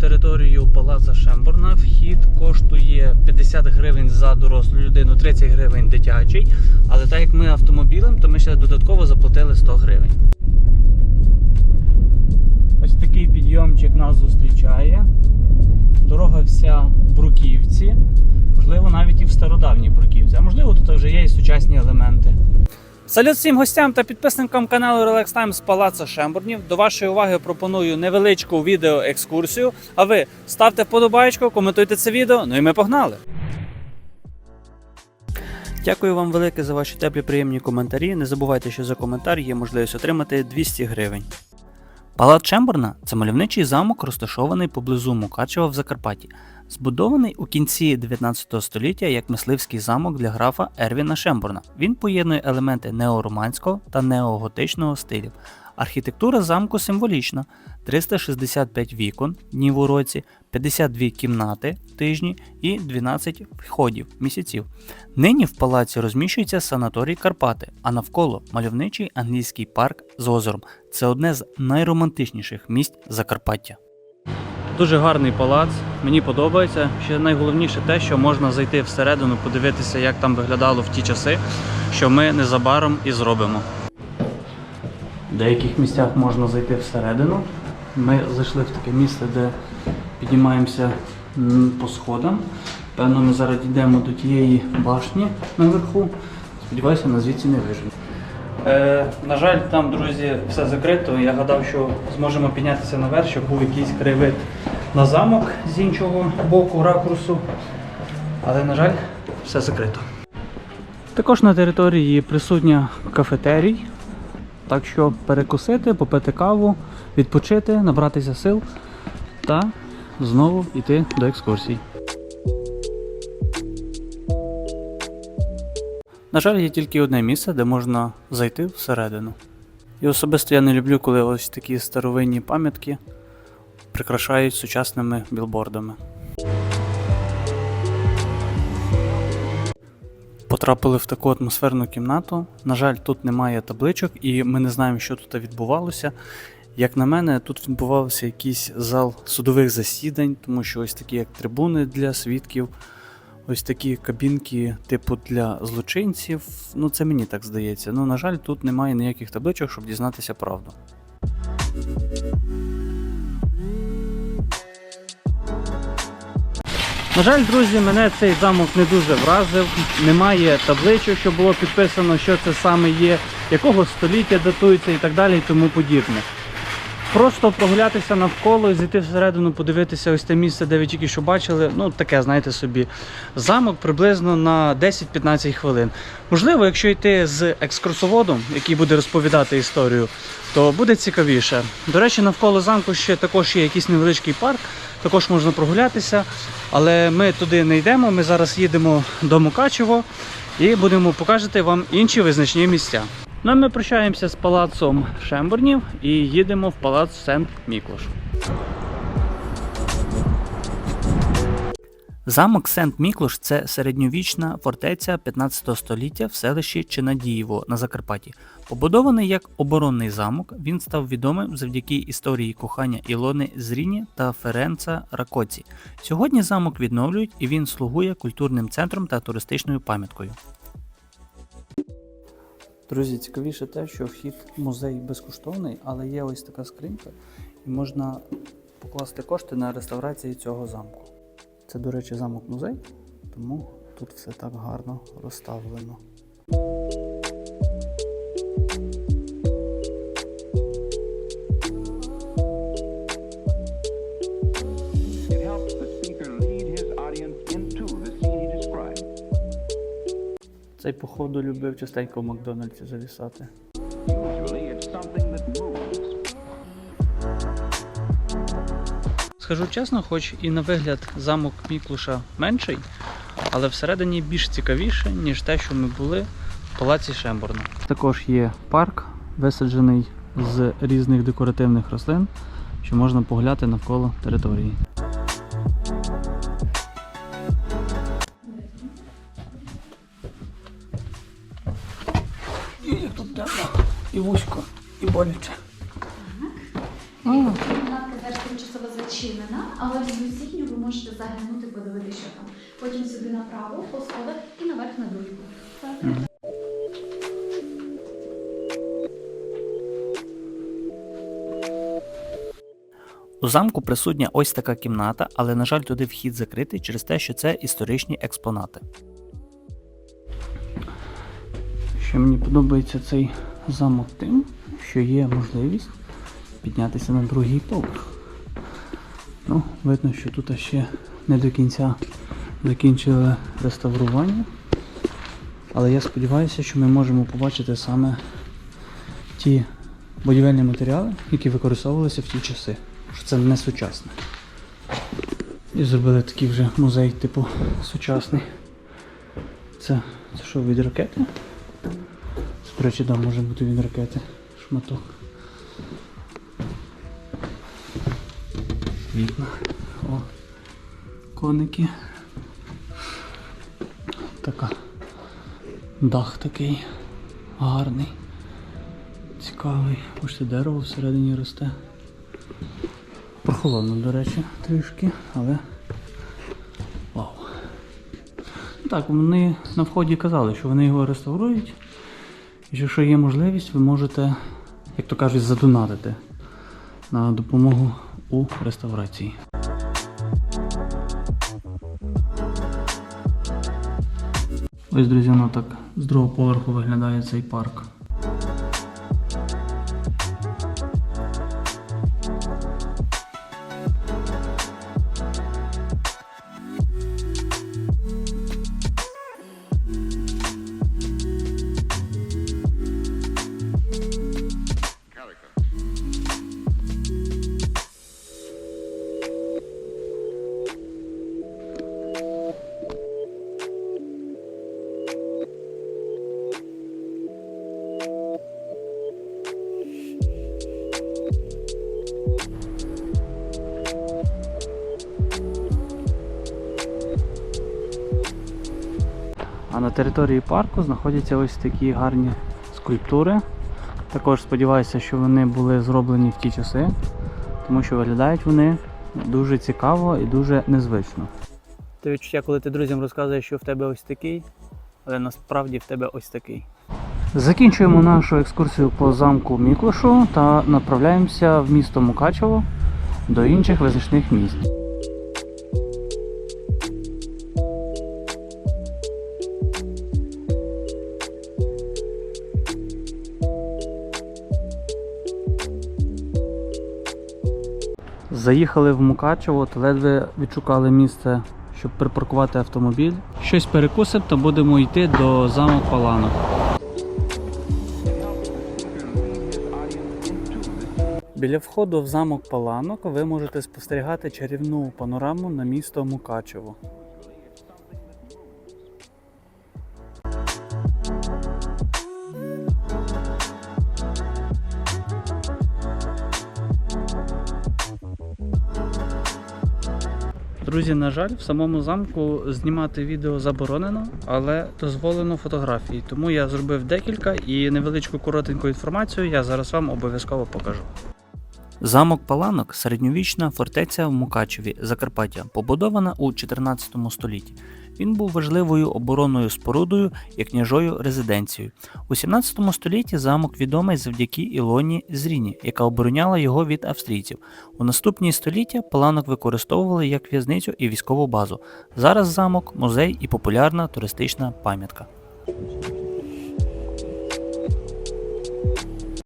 територію палаца Шембурна. Вхід коштує 50 гривень за дорослу людину, 30 гривень дитячий. Але так як ми автомобілем, то ми ще додатково заплатили 100 гривень. Ось такий підйомчик нас зустрічає. Дорога вся в бруківці, можливо, навіть і в стародавній бруківці. А можливо, тут вже є і сучасні елементи. Салют всім гостям та підписникам каналу Relax Time з Палацу Шембурнів. До вашої уваги пропоную невеличку відеоекскурсію. А ви ставте вподобайку, коментуйте це відео. Ну і ми погнали! Дякую вам велике за ваші теплі приємні коментарі. Не забувайте, що за коментар є можливість отримати 200 гривень. Палац Чемберна це мальовничий замок, розташований поблизу Мукачева в Закарпатті, збудований у кінці 19 століття як мисливський замок для графа Ервіна Шембурна. Він поєднує елементи неороманського та неоготичного стилів. Архітектура замку символічна: 365 вікон днів у році, 52 кімнати тижні і 12 входів місяців. Нині в палаці розміщується санаторій Карпати, а навколо мальовничий англійський парк з озером. Це одне з найромантичніших місць Закарпаття. Дуже гарний палац, мені подобається. Ще найголовніше те, що можна зайти всередину, подивитися, як там виглядало в ті часи, що ми незабаром і зробимо. В деяких місцях можна зайти всередину. Ми зайшли в таке місце, де піднімаємося по сходам. Певно, ми зараз йдемо до тієї башні наверху. Сподіваюся, нас звідси не виженуть. Е, на жаль, там, друзі, все закрито. Я гадав, що зможемо піднятися наверх, щоб був якийсь краєвид на замок з іншого боку ракурсу. Але, на жаль, все закрито. Також на території присутня кафетерій. Так що перекусити, попити каву, відпочити, набратися сил та знову йти до екскурсій. На жаль, є тільки одне місце, де можна зайти всередину. І особисто я не люблю, коли ось такі старовинні пам'ятки прикрашають сучасними білбордами. Потрапили в таку атмосферну кімнату. На жаль, тут немає табличок, і ми не знаємо, що тут відбувалося. Як на мене, тут відбувався якийсь зал судових засідань, тому що ось такі як трибуни для свідків, ось такі кабінки, типу для злочинців. Ну, це мені так здається. Ну, на жаль, тут немає ніяких табличок, щоб дізнатися правду. На жаль, друзі, мене цей замок не дуже вразив. Немає табличок, що було підписано, що це саме є, якого століття датується і так далі, і тому подібне. Просто прогулятися навколо і зайти всередину, подивитися ось те місце, де ви тільки що бачили. Ну, таке, знаєте собі, замок приблизно на 10-15 хвилин. Можливо, якщо йти з екскурсоводом, який буде розповідати історію, то буде цікавіше. До речі, навколо замку ще також є якийсь невеличкий парк, також можна прогулятися. Але ми туди не йдемо. Ми зараз їдемо до Мукачево і будемо показувати вам інші визначні місця. Ну а ми прощаємося з палацом Шембурнів і їдемо в палац Сент Міклош. Замок Сент Міклош це середньовічна фортеця 15 століття в селищі Чинадієво на Закарпатті. Побудований як оборонний замок, він став відомим завдяки історії кохання Ілони Зріні та Ференца Ракоці. Сьогодні замок відновлюють і він слугує культурним центром та туристичною пам'яткою. Друзі, цікавіше те, що вхід в музей безкоштовний, але є ось така скринька, і можна покласти кошти на реставрацію цього замку. Це, до речі, замок-музей, тому тут все так гарно розставлено. Цей, походу, любив частенько в Макдональдсі завісати. Скажу чесно, хоч і на вигляд замок Міклуша менший, але всередині більш цікавіше, ніж те, що ми були в палаці Шемборна. Також є парк, висаджений з різних декоративних рослин, що можна погляти навколо території. І тут тепло, і вузько, і боляче. Кімнатка теж тимчасово зачинена, але в сусідню ви можете заглянути, подивитися, що там. Потім сюди направо, по сходах і наверх на другу. У замку присутня ось така кімната, але, на жаль, туди вхід закритий через те, що це історичні експонати. Ще мені подобається цей замок тим, що є можливість піднятися на другий поверх. Ну, видно, що тут ще не до кінця закінчили реставрування. Але я сподіваюся, що ми можемо побачити саме ті будівельні матеріали, які використовувалися в ті часи. Що це не сучасне. І зробили такий вже музей, типу, сучасний. Це, це що, від ракети? До речі, да, може бути від ракети. Шматок. Вікна. О. Коники. Така. Дах такий гарний. Цікавий. Бачите, дерево всередині росте. Прохолодно, до речі, трішки, але. Вау. Так, вони на вході казали, що вони його реставрують. Якщо є можливість, ви можете, як то кажуть, задонатити на допомогу у реставрації. Ось, друзі, воно так з другого поверху виглядає цей парк. На території парку знаходяться ось такі гарні скульптури. Також сподіваюся, що вони були зроблені в ті часи, тому що виглядають вони дуже цікаво і дуже незвично. Ти відчуття, коли ти друзям розказуєш, що в тебе ось такий, але насправді в тебе ось такий. Закінчуємо нашу екскурсію по замку Міклошу та направляємося в місто Мукачево до інших визначних місць. Заїхали в Мукачево то ледве відшукали місце, щоб припаркувати автомобіль. Щось перекусимо та будемо йти до замок Паланок. Біля входу в замок Паланок ви можете спостерігати чарівну панораму на місто Мукачево. Друзі, на жаль, в самому замку знімати відео заборонено, але дозволено фотографії. Тому я зробив декілька і невеличку коротеньку інформацію я зараз вам обов'язково покажу. Замок Паланок середньовічна фортеця в Мукачеві, Закарпаття, побудована у 14 столітті. Він був важливою оборонною спорудою і княжою резиденцією. У 17 столітті замок відомий завдяки Ілоні Зріні, яка обороняла його від австрійців. У наступні століття Паланок використовували як в'язницю і військову базу. Зараз замок музей і популярна туристична пам'ятка.